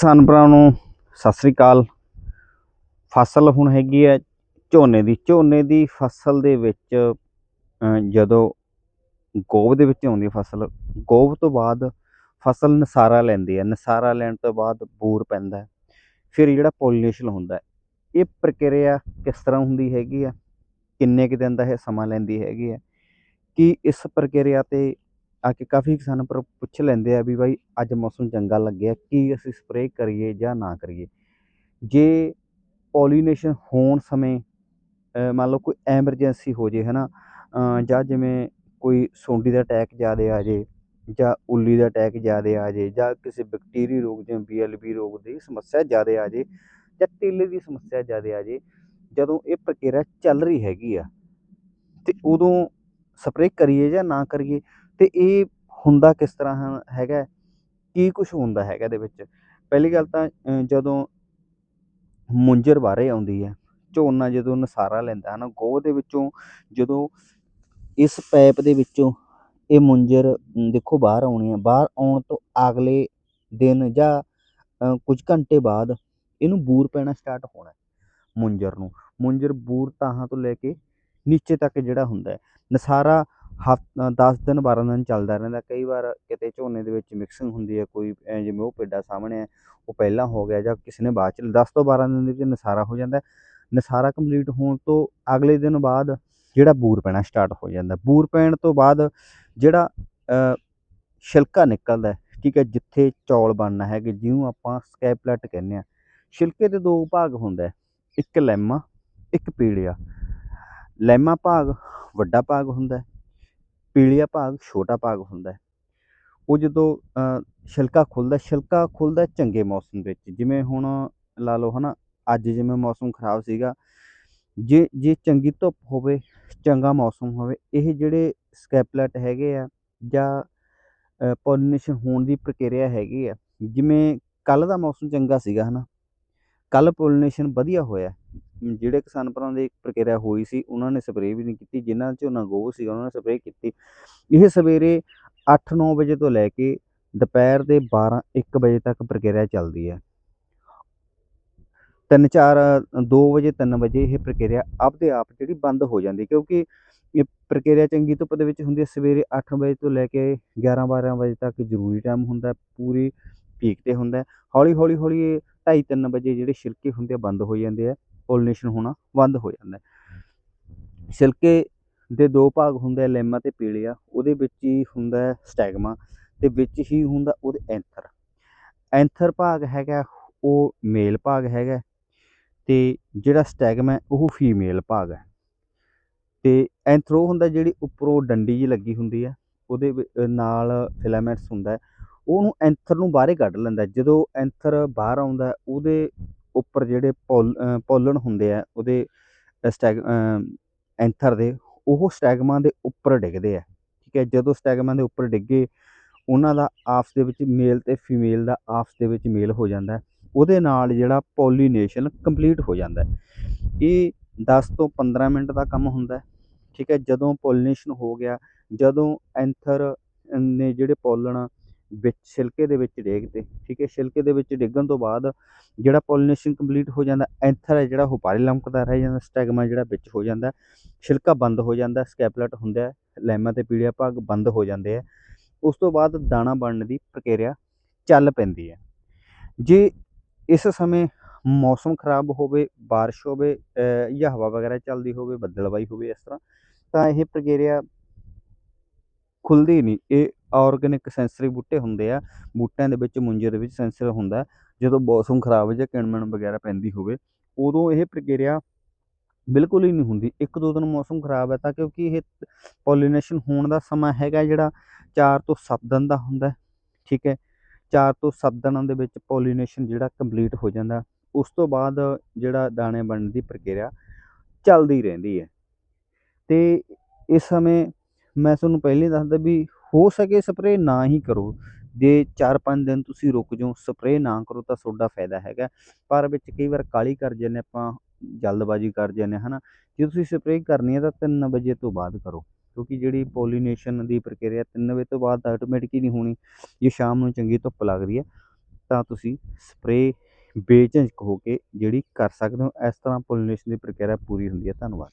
ਕਿਸਾਨ ਭਰਾ ਨੂੰ ਸਤਿ ਸ੍ਰੀ ਅਕਾਲ। ਫਸਲ ਹੁਣ ਹੈਗੀ ਹੈ ਝੋਨੇ ਦੀ। ਝੋਨੇ ਦੀ ਫਸਲ ਦੇ ਵਿੱਚ ਜਦੋਂ ਗੋਭ ਦੇ ਵਿੱਚ ਆਉਂਦੀ ਹੈ ਫਸਲ, ਗੋਭ ਤੋਂ ਬਾਅਦ ਫਸਲ ਨਸਾਰਾ ਲੈਂਦੀ ਹੈ। ਨਸਾਰਾ ਲੈਣ ਤੋਂ ਬਾਅਦ ਬੂਰ ਪੈਂਦਾ ਫਿਰ ਜਿਹੜਾ ਪੋਲੀਨੇਸ਼ਨ ਹੁੰਦਾ ਇਹ ਪ੍ਰਕਿਰਿਆ ਕਿਸ ਤਰ੍ਹਾਂ ਹੁੰਦੀ ਹੈਗੀ ਆ ਕਿੰਨੇ ਕੁ ਦਿਨ ਦਾ ਇਹ ਸਮਾਂ ਲੈਂਦੀ ਹੈਗੀ ਹੈ? ਕਿ ਇਸ ਪ੍ਰਕਿਰਿਆ ਤੇ ਆ ਕੇ ਕਾਫੀ ਕਿਸਾਨ ਪਰ ਪੁੱਛ ਲੈਂਦੇ ਆ ਵੀ ਬਾਈ ਅੱਜ ਮੌਸਮ ਚੰਗਾ ਲੱਗਿਆ ਕੀ ਅਸੀਂ ਸਪਰੇਅ ਕਰੀਏ ਜਾਂ ਨਾ ਕਰੀਏ? ਜੇ ਪੋਲੀਨੇਸ਼ਨ ਹੋਣ ਸਮੇਂ ਮੰਨ ਲਓ ਕੋਈ ਐਮਰਜੈਂਸੀ ਹੋ ਜੇ ਹਨਾ ਅ, ਜਾਂ ਜਿਵੇਂ ਕੋਈ ਸੁੰਡੀ ਦਾ ਅਟੈਕ ਜ਼ਿਆਦਾ ਆ ਜੇ ਜਾਂ ਉੱਲੀ ਦਾ ਅਟੈਕ ਜ਼ਿਆਦਾ ਆ ਜੇ ਜਾਂ ਕਿਸੇ ਬੈਕਟੀਰੀਆ ਰੋਗ ਜਿਵੇਂ ਬੀਐਲਬੀ ਰੋਗ ਦੀ ਸਮੱਸਿਆ ਜ਼ਿਆਦਾ ਆ ਜੇ ਜਾਂ ਤੇਲੇ ਦੀ ਸਮੱਸਿਆ ਜ਼ਿਆਦਾ ਆ ਜੇ ਜਦੋਂ ਇਹ ਪ੍ਰਕਿਰਿਆ ਚੱਲ ਰਹੀ ਹੈਗੀ ਆ ਤੇ ਉਦੋਂ ਸਪਰੇਅ ਕਰੀਏ ਜਾਂ ਨਾ ਕਰੀਏ? ਤੇ ਇਹ ਹੁੰਦਾ ਕਿਸ ਤਰ੍ਹਾਂ ਹੈ- ਹੈਗਾ ਕੀ ਕੁਛ ਹੁੰਦਾ ਹੈਗਾ ਇਹਦੇ ਵਿੱਚ? ਪਹਿਲੀ ਗੱਲ ਤਾਂ ਜਦੋਂ ਮੁੰਜਰ ਬਾਹਰੇ ਆਉਂਦੀ ਹੈ, ਝੋਨਾ ਜਦੋਂ ਨਸਾਰਾ ਲੈਂਦਾ ਹੈ ਨਾ ਗੋਹ ਦੇ ਵਿੱਚੋਂ ਜਦੋਂ ਇਸ ਪੈਪ ਦੇ ਵਿੱਚੋਂ ਇਹ ਮੁੰਜਰ ਦੇਖੋ ਬਾਹਰ ਆਉਣੀ ਹੈ, ਬਾਹਰ ਆਉਣ ਤੋਂ ਅਗਲੇ ਦਿਨ ਜਾਂ ਕੁਝ ਘੰਟੇ ਬਾਅਦ ਇਹਨੂੰ ਬੂਰ ਪੈਣਾ ਸਟਾਰਟ ਹੋਣਾ ਮੁੰਜਰ ਨੂੰ। ਮੁੰਜਰ ਬੂਰ ਤਾਹਾਂ ਤੋਂ ਲੈ ਕੇ ਨੀਚੇ ਤੱਕ ਜਿਹੜਾ ਹੁੰਦਾ ਨਸਾਰਾ ਹਫ 10 ਦਿਨ 12 ਦਿਨ ਚੱਲਦਾ ਰਹਿੰਦਾ। ਕਈ ਵਾਰ ਕਿਤੇ ਝੋਨੇ ਦੇ ਵਿੱਚ ਮਿਕਸਿੰਗ ਹੁੰਦੀ ਹੈ ਕੋਈ ਜਿਵੇਂ ਉਹ ਪੇਡਾ ਸਾਹਮਣੇ ਹੈ ਉਹ ਪਹਿਲਾਂ ਹੋ ਗਿਆ ਜਾਂ ਕਿਸੇ ਨੇ ਬਾਅਦ ਚ 10 ਤੋਂ 12 ਦਿਨ ਦੇ ਵਿੱਚ ਨਸਾਰਾ ਹੋ ਜਾਂਦਾ। ਨਸਾਰਾ ਕੰਪਲੀਟ ਹੋਣ ਤੋਂ ਅਗਲੇ ਦਿਨ ਬਾਅਦ ਜਿਹੜਾ ਬੂਰ ਪੈਣਾ ਸਟਾਰਟ ਹੋ ਜਾਂਦਾ। ਬੂਰ ਪੈਣ ਤੋਂ ਬਾਅਦ ਜਿਹੜਾ ਅ, ਛਿਲਕਾ ਨਿਕਲਦਾ ਠੀਕ ਹੈ ਜਿੱਥੇ ਚੌਲ ਬਣਨਾ ਹੈਗੇ ਜਿਹਨੂੰ ਆਪਾਂ ਸਕੈਪਲਟ ਕਹਿੰਦੇ ਆ ਛਿਲਕੇ ਦੇ ਦੋ ਭਾਗ ਹੁੰਦਾ ਇੱਕ ਲੈਮਾ ਇੱਕ ਪੀੜਿਆ ਲੈਮਾ ਭਾਗ ਵੱਡਾ ਭਾਗ ਹੁੰਦਾ ਪੀਲਿਆ ਭਾਗ ਛੋਟਾ ਭਾਗ ਹੁੰਦਾ ਉਹ ਜਦੋਂ ਅ, ਛਿਲਕਾ ਖੁੱਲਦਾ ਛਿਲਕਾ ਖੁੱਲਦਾ ਚੰਗੇ ਮੌਸਮ ਵਿੱਚ। ਜਿਵੇਂ ਹੁਣ ਲਾ ਲਓ ਹਨਾ ਅੱਜ ਜਿਵੇਂ ਮੌਸਮ ਖਰਾਬ ਸੀਗਾ ਜੇ ਜੇ ਚੰਗੀ ਧੁੱਪ ਹੋਵੇ ਚੰਗਾ ਮੌਸਮ ਹੋਵੇ ਇਹ ਜਿਹੜੇ ਸਕੈਪਲੈਟ ਹੈਗੇ ਆ ਜਾਂ ਪੋਲੀਨੇਸ਼ਨ ਹੋਣ ਦੀ ਪ੍ਰਕਿਰਿਆ ਹੈਗੀ ਆ ਜਿਵੇਂ ਕੱਲ ਦਾ ਮੌਸਮ ਚੰਗਾ ਸੀਗਾ ਹਨਾ ਕੱਲ ਪੋਲੀਨੇਸ਼ਨ ਵਧੀਆ ਹੋਇਆ। ਜਿਹੜੇ ਕਿਸਾਨ ਭਰਾਵਾਂ ਦੀ ਪ੍ਰਕਿਰਿਆ ਹੋਈ ਸੀ, ਉਹਨਾਂ ਨੇ ਸਪਰੇਅ ਵੀ ਨਹੀਂ ਕੀਤੀ, ਜਿਨ੍ਹਾਂ ਝੋਨਾ ਗੋ ਸੀ ਉਹਨਾਂ ਨੇ ਸਪਰੇਅ ਕੀਤੀ। ਇਹ ਸਵੇਰੇ 8-9 ਵਜੇ ਤੋਂ ਲੈ ਕੇ ਦੁਪਹਿਰ ਦੇ 12-1 ਵਜੇ ਤੱਕ ਪ੍ਰਕਿਰਿਆ ਚੱਲਦੀ ਹੈ। ਤਿੰਨ ਚਾਰ 2 ਵਜੇ 3 ਵਜੇ ਇਹ ਪ੍ਰਕਿਰਿਆ ਆਪਦੇ ਆਪ ਜਿਹੜੀ ਬੰਦ ਹੋ ਜਾਂਦੀ ਕਿਉਂਕਿ ਇਹ ਪ੍ਰਕਿਰਿਆ ਚੰਗੀ ਧੁੱਪ ਦੇ ਵਿੱਚ ਹੁੰਦੀ ਹੈ, ਸਵੇਰੇ 8 ਵਜੇ ਤੋਂ ਲੈ ਕੇ 11-12 ਵਜੇ ਤੱਕ ਜ਼ਰੂਰੀ ਟਾਈਮ ਹੁੰਦਾ ਪੂਰੀ ਪੀਕ ਤੇ ਹੁੰਦਾ ਹੌਲੀ ਹੌਲੀ ਹੌਲੀ ਇਹ 2:30 ਵਜੇ ਜਿਹੜੇ ਛਿਲਕੇ ਹੁੰਦੇ ਆ, ਬੰਦ ਹੋ ਜਾਂਦੇ ਆ। ਪੋਲੀਨੇਸ਼ਨ ਹੋਣਾ ਬੰਦ ਹੋ ਜਾਂਦਾ ਹੈ। ਛਿਲਕੇ ਦੇ ਦੋ ਭਾਗ ਹੁੰਦੇ ਆ ਲੈਮਾ ਤੇ ਪੀਲਿਆ, ਉਹਦੇ ਵਿੱਚ ਹੀ ਹੁੰਦਾ ਹੈ ਸਟੈਗਮਾ ਤੇ ਵਿੱਚ ਹੀ ਹੁੰਦਾ ਉਹਦੇ ਐਂਥਰ। ਐਂਥਰ ਭਾਗ ਹੈਗਾ, ਉਹ ਮੇਲ ਭਾਗ ਹੈਗਾ ਤੇ ਜਿਹੜਾ ਸਟੈਗਮਾ ਉਹ ਫੀਮੇਲ ਭਾਗ ਹੈ। ਤੇ ਐਂਥਰੋ ਹੁੰਦਾ ਜਿਹੜੀ ਉੱਪਰੋਂ ਡੰਡੀ ਜੀ ਲੱਗੀ ਹੁੰਦੀ ਹੈ, ਉਹਦੇ ਨਾਲ ਫਿਲਾਮੈਂਟਸ ਹੁੰਦਾ ਉਹਨੂੰ ਐਂਥਰ ਨੂੰ ਬਾਹਰੇ ਕੱਢ ਲੈਂਦਾ ਜਦੋਂ ਐਂਥਰ ਬਾਹਰ ਆਉਂਦਾ ਉਹਦੇ ਉੱਪਰ ਜਿਹੜੇ ਪੋਲ ਪੋਲਣ ਹੁੰਦੇ ਆ, ਉਹਦੇ ਸਟੈਗ ਐਂਥਰ ਦੇ, ਉਹ ਸਟੈਗਮਾ ਦੇ ਉੱਪਰ ਡਿੱਗਦੇ ਆ, ਠੀਕ ਹੈ? ਜਦੋਂ ਸਟੈਗਮਾ ਦੇ ਉੱਪਰ ਡਿੱਗੇ, ਉਹਨਾਂ ਦਾ ਆਪਸ ਦੇ ਵਿੱਚ ਮੇਲ ਤੇ ਫੀਮੇਲ ਦਾ ਆਪਸ ਦੇ ਵਿੱਚ ਮੇਲ ਹੋ ਜਾਂਦਾ ਉਹਦੇ ਨਾਲ ਜਿਹੜਾ ਪੋਲੀਨੇਸ਼ਨ ਕੰਪਲੀਟ ਹੋ ਜਾਂਦਾ ਇਹ 10 ਤੋਂ 15 ਮਿੰਟ ਦਾ ਕੰਮ ਹੁੰਦਾ ਠੀਕ ਹੈ? ਜਦੋਂ ਪੋਲੀਨੇਸ਼ਨ ਹੋ ਗਿਆ, ਜਦੋਂ ਐਂਥਰ ਨੇ ਜਿਹੜੇ ਪੋਲਣ ਵਿੱਚ ਛਿਲਕੇ ਦੇ ਵਿੱਚ ਡੇਗਦੇ ਠੀਕ ਹੈ? ਛਿਲਕੇ ਦੇ ਵਿੱਚ ਡਿੱਗਣ ਤੋਂ ਬਾਅਦ ਜਿਹੜਾ ਪੋਲੀਨੇਸ਼ਨ ਕੰਪਲੀਟ ਹੋ ਜਾਂਦਾ ਐਂਥਰ ਹੈ ਜਿਹੜਾ ਉਹ ਬਾਹਰ ਲੰਕਦਾ ਰਹਿ ਜਾਂਦਾ ਸਟੈਗਮਾ ਜਿਹੜਾ ਵਿੱਚ ਹੋ ਜਾਂਦਾ ਛਿਲਕਾ ਬੰਦ ਹੋ ਜਾਂਦਾ ਸਕੈਪਲਟ ਹੁੰਦਾ ਹੈ, ਲੈਮਾ ਤੇ ਪੀੜਿਆ ਭਾਗ ਬੰਦ ਹੋ ਜਾਂਦੇ ਆ ਉਸ ਤੋਂ ਬਾਅਦ ਦਾਣਾ ਬਣਨ ਦੀ ਪ੍ਰਕਿਰਿਆ ਚੱਲ ਪੈਂਦੀ ਹੈ। ਜੇ ਇਸ ਸਮੇਂ ਮੌਸਮ ਖਰਾਬ ਹੋਵੇ ਬਾਰਿਸ਼ ਹੋਵੇ ਜਾਂ ਹਵਾ ਵਗੈਰਾ ਚੱਲਦੀ ਹੋਵੇ ਬੱਦਲਵਾਈ ਹੋਵੇ ਇਸ ਤਰ੍ਹਾਂ ਤਾਂ ਇਹ ਪ੍ਰਕਿਰਿਆ ਖੁੱਲਦੀ ਨਹੀਂ। ਇਹ ਔਰਗੈਨਿਕ ਸੈਂਸਰੀ ਬੂਟੇ ਹੁੰਦੇ ਆ। ਬੂਟਿਆਂ ਦੇ ਵਿੱਚ, ਮੁੰਜੇ ਦੇ ਵਿੱਚ ਸੈਂਸਰ ਹੁੰਦਾ ਜਦੋਂ ਮੌਸਮ ਖਰਾਬ ਹੋ ਜਾਂ ਕਿਣਮਣ ਵਗੈਰਾ ਪੈਂਦੀ ਹੋਵੇ, ਉਦੋਂ ਇਹ ਪ੍ਰਕਿਰਿਆ ਬਿਲਕੁਲ ਹੀ ਨਹੀਂ ਹੁੰਦੀ। ਇੱਕ ਦੋ ਦਿਨ ਮੌਸਮ ਖਰਾਬ ਹੈ ਤਾਂ ਕਿਉਂਕਿ ਇਹ ਪੋਲੀਨੇਸ਼ਨ ਹੋਣ ਦਾ ਸਮਾਂ ਹੈਗਾ ਜਿਹੜਾ 4 ਤੋਂ 7 ਦਿਨ ਦਾ ਹੁੰਦਾ ਠੀਕ ਹੈ? 4 ਤੋਂ 7 ਦਿਨਾਂ ਦੇ ਵਿੱਚ ਪੋਲੀਨੇਸ਼ਨ ਜਿਹੜਾ ਕੰਪਲੀਟ ਹੋ ਜਾਂਦਾ ਉਸ ਤੋਂ ਬਾਅਦ ਜਿਹੜਾ ਦਾਣੇ ਬਣਨ ਦੀ ਪ੍ਰਕਿਰਿਆ ਚੱਲਦੀ ਰਹਿੰਦੀ ਹੈ। ਤੇ ਇਸ ਸਮੇਂ ਮੈਂ ਤੁਹਾਨੂੰ ਪਹਿਲਾਂ ਹੀ ਦੱਸਦਾ ਵੀ ਹੋ ਸਕੇ ਸਪਰੇਅ ਨਾ ਹੀ ਕਰੋ। ਜੇ 4-5 ਦਿਨ ਤੁਸੀਂ ਰੁਕ ਜਾਓ ਸਪਰੇਅ ਨਾ ਕਰੋ ਤਾਂ ਤੁਹਾਡਾ ਫਾਇਦਾ ਹੈਗਾ। ਪਰ ਵਿੱਚ ਕਈ ਵਾਰ ਕਾਲੀ ਕਰ ਜਾਂਦੇ ਆਪਾਂ ਜਲਦਬਾਜ਼ੀ ਕਰ ਜਾਂਦੇ ਹਾਂ, ਹਨਾ? ਜੇ ਤੁਸੀਂ ਸਪਰੇਅ ਕਰਨੀ ਹੈ ਤਾਂ 3 ਵਜੇ ਤੋਂ ਬਾਅਦ ਕਰੋ। ਕਿਉਂਕਿ ਜਿਹੜੀ ਪੋਲੀਨੇਸ਼ਨ ਦੀ ਪ੍ਰਕਿਰਿਆ 3 ਵਜੇ ਤੋਂ ਬਾਅਦ ਤਾਂ ਆਟੋਮੈਟਿਕ ਹੀ ਨਹੀਂ ਹੋਣੀ। ਜੇ ਸ਼ਾਮ ਨੂੰ ਚੰਗੀ ਧੁੱਪ ਲੱਗਦੀ ਹੈ ਤਾਂ ਤੁਸੀਂ ਸਪਰੇਅ ਬੇਝਿਜਕ ਹੋ ਕੇ ਜਿਹੜੀ ਕਰ ਸਕਦੇ ਹੋ। ਇਸ ਤਰ੍ਹਾਂ ਪੋਲੀਨੇਸ਼ਨ ਦੀ ਪ੍ਰਕਿਰਿਆ ਪੂਰੀ ਹੁੰਦੀ ਹੈ। ਧੰਨਵਾਦ।